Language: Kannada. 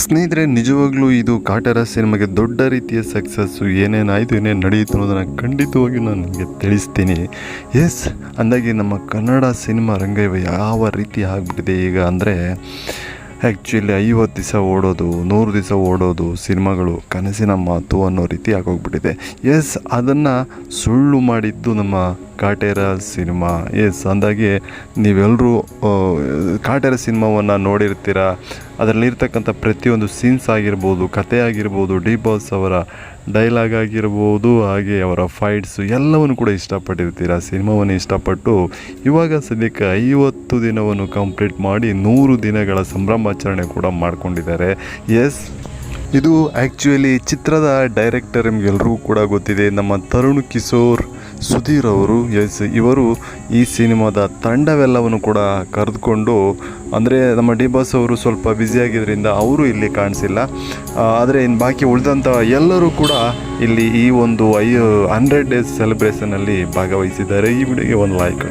ಸ್ನೇಹಿತರೆ, ನಿಜವಾಗ್ಲೂ ಇದು ಕಾಟರ ಸಿನಿಮಾಗೆ ದೊಡ್ಡ ರೀತಿಯ ಸಕ್ಸಸ್ಸು ಏನೇನಾಯಿತು ಏನೇನು ನಡೆಯಿತು ಅನ್ನೋದನ್ನು ಖಂಡಿತವಾಗಿ ನಾನು ನಿಮಗೆ ತಿಳಿಸ್ತೀನಿ. ಎಸ್ ಅಂದಾಗಿ ನಮ್ಮ ಕನ್ನಡ ಸಿನಿಮಾ ರಂಗೈವ ಯಾವ ರೀತಿ ಆಗಿಬಿಟ್ಟಿದೆ ಈಗ ಅಂದರೆ ಆ್ಯಕ್ಚುಲಿ ಐವತ್ತು ದಿವಸ ಓಡೋದು, ನೂರು ದಿವಸ ಓಡೋದು ಸಿನಿಮಾಗಳು ಕನಸಿನ ಮಾತು ಅನ್ನೋ ರೀತಿ ಆಗೋಗ್ಬಿಟ್ಟಿದೆ. ಎಸ್ ಅದನ್ನು ಸುಳ್ಳು ಮಾಡಿದ್ದು ನಮ್ಮ ಕಾಟೇರ ಸಿನಿಮಾ. ಎಸ್ ಅಂದಾಗೆ ನೀವೆಲ್ಲರೂ ಕಾಟೇರ ಸಿನಿಮಾವನ್ನು ನೋಡಿರ್ತೀರ? ಅದರಲ್ಲಿರ್ತಕ್ಕಂಥ ಪ್ರತಿಯೊಂದು ಸೀನ್ಸ್ ಆಗಿರ್ಬೋದು, ಕತೆ ಆಗಿರ್ಬೋದು ಡಿ ಬಾಸ್ ಅವರ ಡೈಲಾಗ್ ಆಗಿರ್ಬೋದು, ಹಾಗೆ ಅವರ ಫೈಟ್ಸು ಎಲ್ಲವನ್ನು ಕೂಡ ಇಷ್ಟಪಟ್ಟಿರ್ತೀರ? ಸಿನಿಮಾವನ್ನು ಇಷ್ಟಪಟ್ಟು ಇವಾಗ ಸದ್ಯಕ್ಕೆ ಐವತ್ತು ದಿನವನ್ನು ಕಂಪ್ಲೀಟ್ ಮಾಡಿ ನೂರು ದಿನಗಳ ಸಂಭ್ರಮಾಚರಣೆ ಕೂಡ ಮಾಡಿಕೊಂಡಿದ್ದಾರೆ. ಎಸ್ ಇದು ಆ್ಯಕ್ಚುಲಿ ಚಿತ್ರದ ಡೈರೆಕ್ಟರ್ ನಿಮ್ಗೆಲ್ರಿಗೂ ಕೂಡ ಗೊತ್ತಿದೆ. ನಮ್ಮ ತರುಣ್ ಕಿಶೋರ್ ಸುಧೀರ್ ಅವರು, ಎಸ್, ಇವರು ಈ ಸಿನಿಮಾದ ತಂಡವೆಲ್ಲವನ್ನು ಕೂಡ ಕರೆದುಕೊಂಡು, ಅಂದರೆ ನಮ್ಮ ಡಿ ಬಾಸ್ ಅವರು ಸ್ವಲ್ಪ ಬ್ಯುಸಿಯಾಗಿದ್ದರಿಂದ ಅವರು ಇಲ್ಲಿ ಕಾಣಿಸಿಲ್ಲ. ಆದರೆ ಇನ್ನು ಬಾಕಿ ಉಳಿದಂಥ ಎಲ್ಲರೂ ಕೂಡ ಇಲ್ಲಿ ಈ ಒಂದು ಐ, ಹಂಡ್ರೆಡ್ ಡೇಸ್ ಸೆಲೆಬ್ರೇಷನಲ್ಲಿ ಭಾಗವಹಿಸಿದ್ದಾರೆ. ಈ ವಿಡಿಯೋಗೆ ಒಂದು ಲೈಕ್